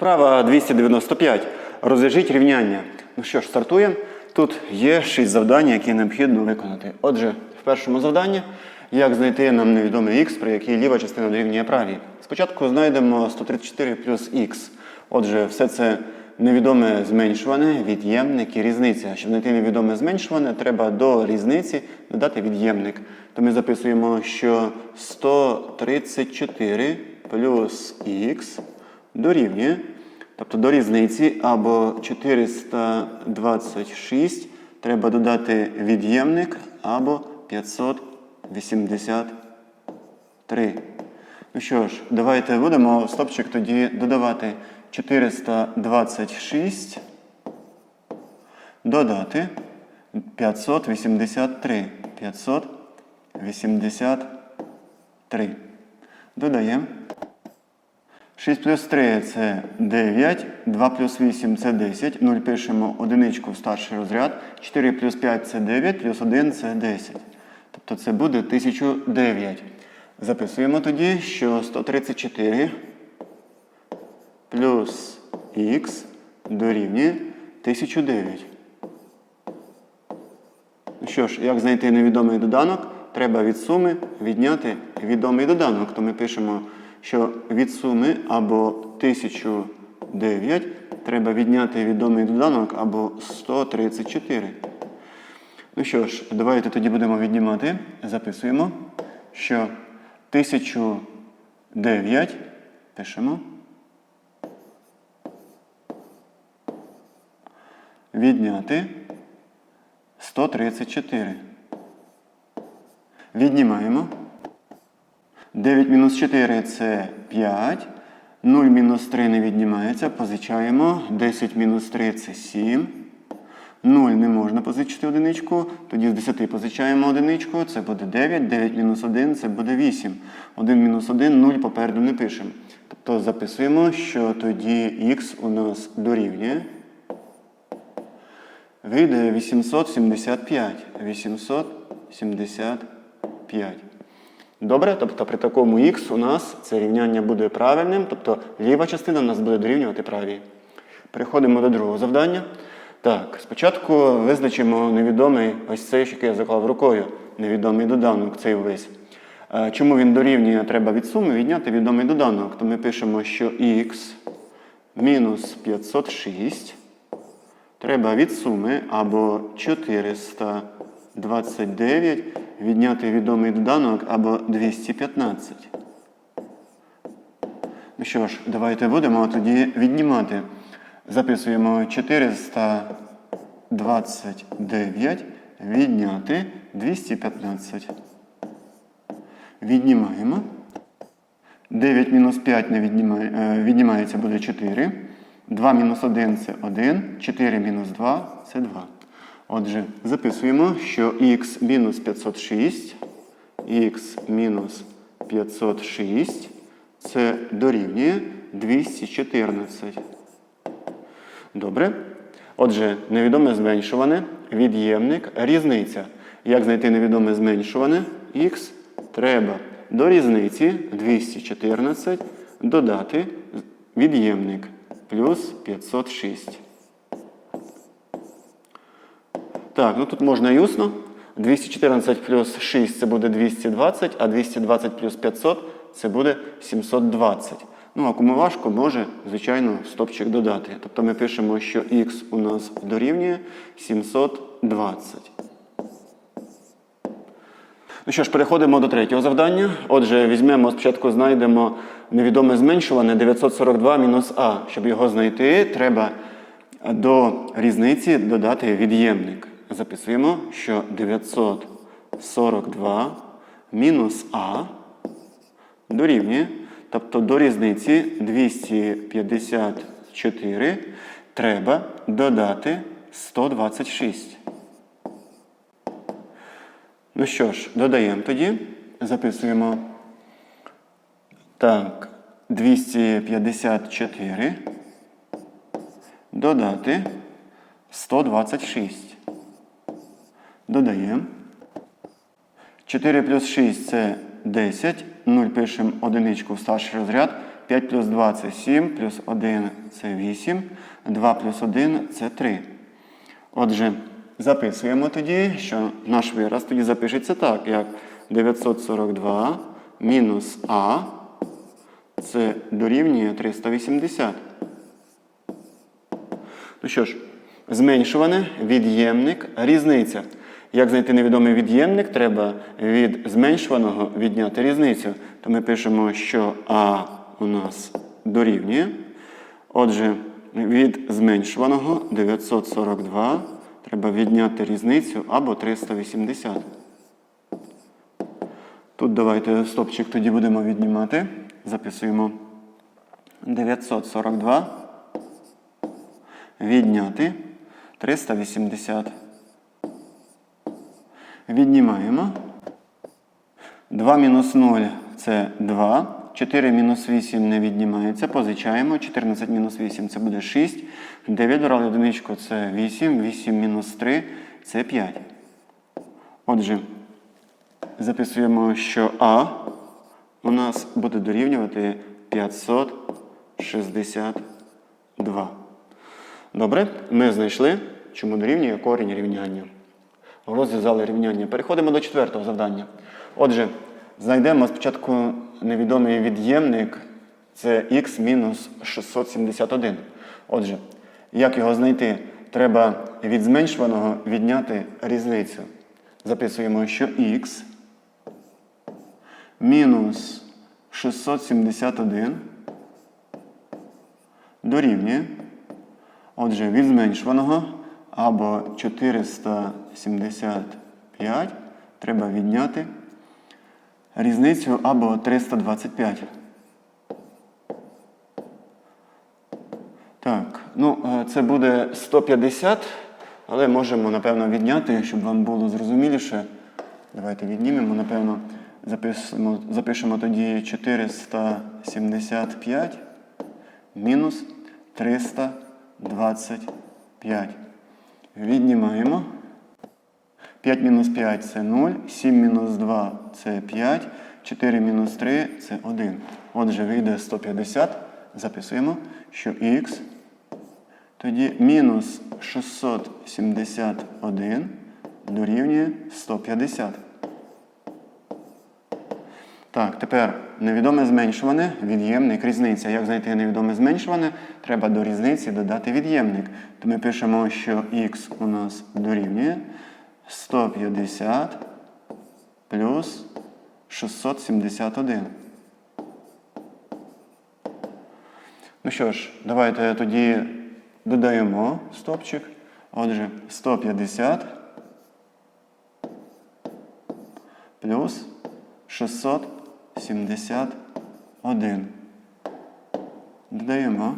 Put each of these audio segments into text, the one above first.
Вправа 295. Розв'яжіть рівняння. Ну що ж, стартуємо. Тут є 6 завдань, які необхідно виконати. Отже, в першому завданні, як знайти нам невідомий х, при якій ліва частина дорівнює правій. Спочатку знайдемо 134 плюс х. Отже, все це невідоме зменшуване, від'ємник і різниця. Щоб знайти невідоме зменшуване, треба до різниці додати від'ємник. То ми записуємо, що 134 плюс х дорівнює, тобто до різниці або 426 треба додати від'ємник або 583. Ну що ж, давайте будемо стопчик тоді додавати 426, додати 583. 583. Додаємо. 6 плюс 3 це 9, 2 плюс 8 це 10, 0 пишемо одиничку в старший розряд, 4 плюс 5 це 9, плюс 1 це 10. Тобто це буде 1009. Записуємо тоді, що 134 плюс х дорівнює 1009. Ну що ж, як знайти невідомий доданок? Треба від суми відняти відомий доданок. То ми пишемо, що від суми або 1009 треба відняти відомий доданок або 134. Ну що ж, давайте тоді будемо віднімати. Записуємо, що 1009 пишемо. Відняти 134. Віднімаємо. 9 мінус 4 це 5. 0 мінус 3 не віднімається. Позичаємо. 10 мінус 3 це 7. 0 не можна позичити одиничку. Тоді з 10 позичаємо одиничку. Це буде 9. 9 мінус 1 це буде 8. 1 мінус 1, 0 попереду не пишемо. Тобто записуємо, що тоді х у нас дорівнює. Вийде 875. 875. Добре? Тобто при такому х у нас це рівняння буде правильним, тобто ліва частина у нас буде дорівнювати правій. Переходимо до другого завдання. Так, спочатку визначимо невідомий ось цей, який я заклав рукою, невідомий доданок, цей весь. Е, Чому він дорівнює, треба від суми відняти відомий доданок. То ми пишемо, що х мінус 506 Треба від суми або 429 відняти відомий доданок або 215. Ну що ж, давайте будемо тоді віднімати. Записуємо 429 відняти 215. Віднімаємо. 9 мінус 5 не віднімає, е, віднімається буде 4. 2 мінус 1 це 1, 4 мінус 2 це 2. Отже, записуємо, що х мінус 506, х мінус 506 це дорівнює 214. Добре. Отже, невідоме зменшуване, від'ємник, різниця. Як знайти невідоме зменшуване? Х треба до різниці 214 додати від'ємник плюс 506. Так, ну тут можна і усно. 214 плюс 6 це буде 220, а 220 плюс 500 це буде 720. Ну, а кому важко, може, звичайно, стопчик додати. Тобто ми пишемо, що х у нас дорівнює 720. Ну що ж, переходимо до третього завдання. Отже, візьмемо спочатку, знайдемо невідоме зменшуване 942 мінус а. Щоб його знайти, треба до різниці додати від'ємник. Записуємо, що 942 мінус а дорівнює. Тобто до різниці 254 треба додати 126. Ну що ж, додаємо тоді, записуємо. Так, 254 додати 126. Додаємо. 4 плюс 6 це 10. 0 пишемо одиничку в старший розряд. 5 плюс 2 це 7, плюс 1 це 8, 2 плюс 1 це 3. Отже, записуємо тоді, що наш вираз тоді запишеться так, як 942 мінус А це дорівнює 380. Ну що ж, зменшуване, від'ємник, різниця. Як знайти невідомий від'ємник, треба від зменшуваного відняти різницю. То ми пишемо, що А у нас дорівнює. Отже, від зменшуваного 942 треба відняти різницю або 380. Тут давайте стопчик тоді будемо віднімати. Записуємо 942 відняти 380. Віднімаємо. 2 мінус 0 це 2. 4 мінус 8 не віднімається. Позичаємо. 14 мінус 8 це буде 6. 9 брали одиничку це 8. 8 мінус 3 це 5. Отже, записуємо, що А у нас буде дорівнювати 562. Добре, ми знайшли, чому дорівнює корінь рівняння. Розв'язали рівняння. Переходимо до четвертого завдання. Отже, знайдемо спочатку невідомий від'ємник це х мінус 671. Отже, як його знайти? Треба від зменшуваного відняти різницю. Записуємо, що х мінус 671 дорівнює. Отже, від зменшуваного або 475 треба відняти різницю або 325. Так, ну е, це буде 150, але можемо, напевно, відняти, щоб вам було зрозуміліше. Давайте віднімемо, напевно, запишемо, запишемо тоді 475 мінус 325. Віднімаємо. 5 мінус 5 це 0, 7 мінус 2 це 5, 4 мінус 3 це 1. Отже, вийде 150. Записуємо, що х тоді мінус 671 дорівнює 150. Так, тепер невідоме зменшуване, від'ємник, різниця. Як знайти невідоме зменшуване? Треба до різниці додати від'ємник. То ми пишемо, що х у нас дорівнює 150 плюс 671. Ну що ж, давайте тоді додаємо стопчик. Отже, 150 плюс 671. Додаємо.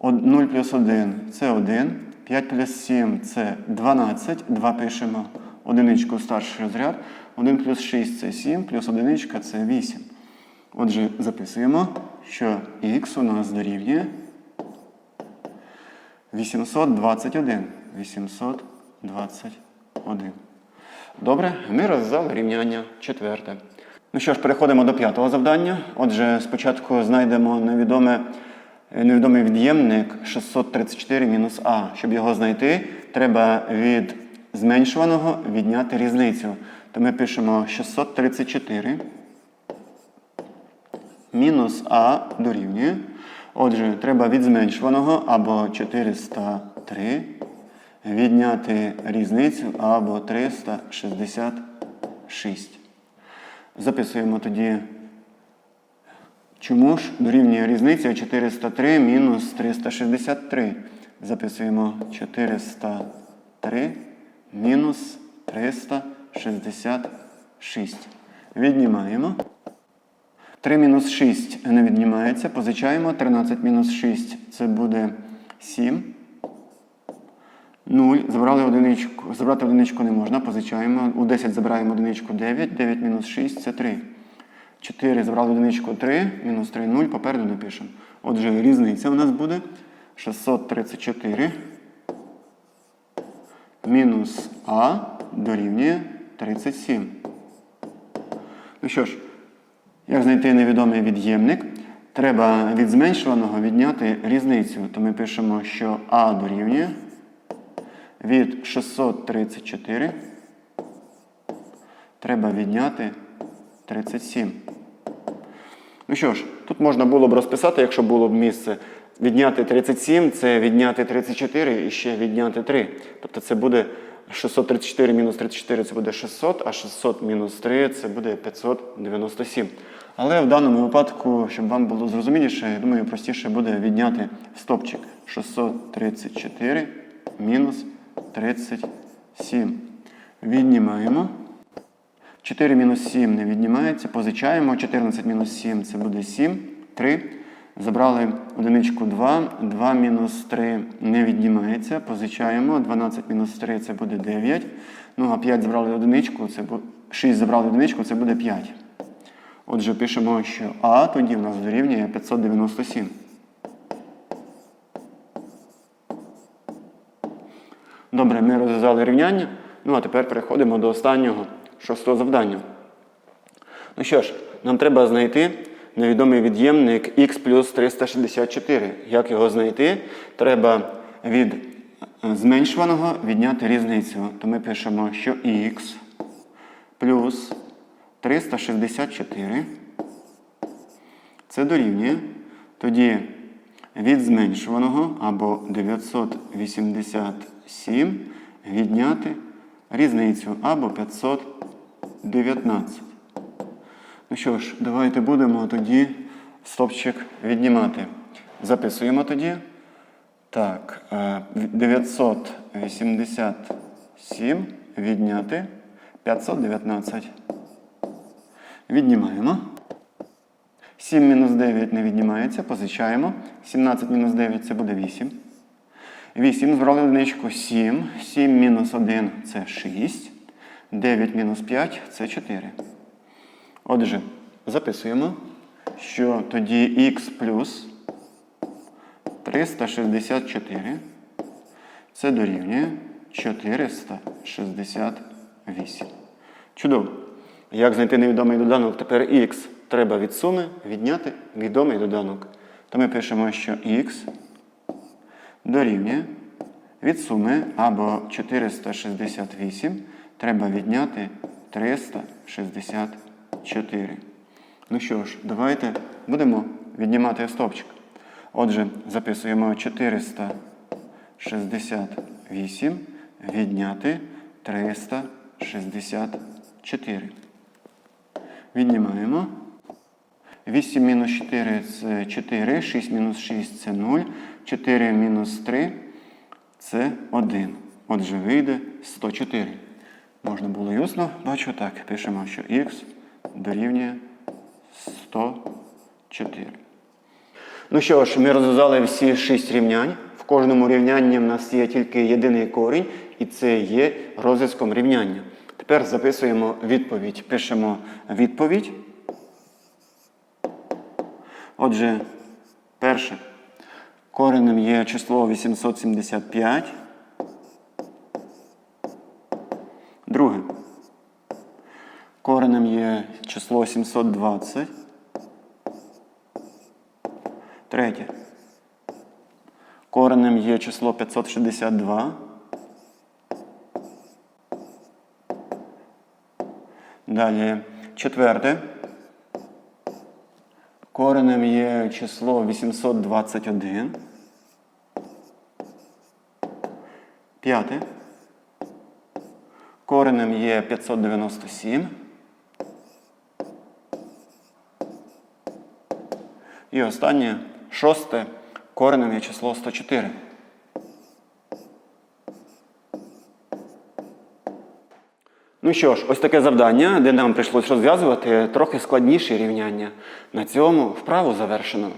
0 плюс 1 це 1. 5 плюс 7 це 12. 2 пишемо одиничку старший розряд. 1 плюс 6 це 7, плюс одиничка це 8. Отже, записуємо, що х у нас дорівнює 821. 821. Добре, ми розв'язали рівняння четверте. Ну що ж, переходимо до п'ятого завдання. Отже, спочатку знайдемо невідоме, невідомий від'ємник 634 мінус А. Щоб його знайти, треба від зменшуваного відняти різницю. То ми пишемо 634 мінус А дорівнює. Отже, треба від зменшуваного або 403 відняти різницю або 366. Записуємо тоді, чому ж дорівнює різниця 403 мінус 363. Записуємо 403 мінус 366. Віднімаємо. 3 мінус 6 не віднімається. Позичаємо. 13 мінус 6 це буде 7. 0. Забрали одиничку. Забрати одиничку не можна, позичаємо. У 10 забираємо одиничку 9. 9 мінус 6 це 3. 4 забрали одиничку 3, мінус 3 0. Попереду напишемо. Отже, різниця у нас буде 634 мінус А дорівнює 37. Ну що ж, як знайти невідомий від'ємник? треба від зменшуваного відняти різницю. То ми пишемо, що А дорівнює від 634 треба відняти 37. Ну що ж, тут можна було б розписати, якщо було б місце. Відняти 37 це відняти 34 і ще відняти 3. Тобто це буде 634 мінус 34 це буде 600, а 600 мінус 3 це буде 597. Але в даному випадку, щоб вам було зрозуміліше, я думаю, простіше буде відняти стопчик 634 мінус 37. Віднімаємо. 4 мінус 7 не віднімається, позичаємо. 14 мінус 7 це буде 7. 3. Забрали одиничку 2. 2 мінус 3 не віднімається. Позичаємо. 12 мінус 3 це буде 9. Ну, а 5 забрали одиничку, це бу- 6 забрали одиничку, це буде 5. Отже, пишемо, що А тоді в нас дорівнює 597. Добре, ми розв'язали рівняння. Ну а тепер переходимо до останнього шостого завдання. Ну що ж, нам треба знайти невідомий від'ємник х плюс 364. Як його знайти? Треба від е, зменшуваного відняти різницю. То ми пишемо, що х плюс 364 це дорівнює. Тоді від зменшуваного або 987 відняти різницю або 519. Ну що ж, давайте будемо тоді стопчик віднімати. Записуємо тоді. Так, е, 987 відняти 519. Віднімаємо. 7 мінус 9 не віднімається, позичаємо. 17 мінус 9 це буде 8. 8 збрали одиничку 7. 7 мінус 1 це 6. 9 мінус 5 це 4. Отже, записуємо, що тоді х плюс 364 це дорівнює 468. Чудово. Як знайти невідомий доданок? Тепер х треба від суми відняти відомий доданок. То ми пишемо, що х дорівнює від суми або 468 треба відняти 364. Ну що ж, давайте будемо віднімати стопчик. Отже, записуємо 468 відняти 364. Віднімаємо. 8 мінус 4 це 4, 6 мінус 6 це 0, 4 мінус 3 це 1. Отже, вийде 104. Можна було і бачу так. Пишемо, що х дорівнює 104. Ну що ж, ми розв'язали всі 6 рівнянь. В кожному рівнянні в нас є тільки єдиний корінь, і це є розв'язком рівняння. Тепер записуємо відповідь. Пишемо відповідь. Отже, перше. Коренем є число 875. Друге. Коренем є число 720. Третє. Коренем є число 562. Далі четверте. Коренем є число 821. П'яте. Коренем є 597. І останнє шосте. Коренем є число 104. Ну що ж, ось таке завдання, де нам прийшлось розв'язувати трохи складніші рівняння. На цьому вправу завершено.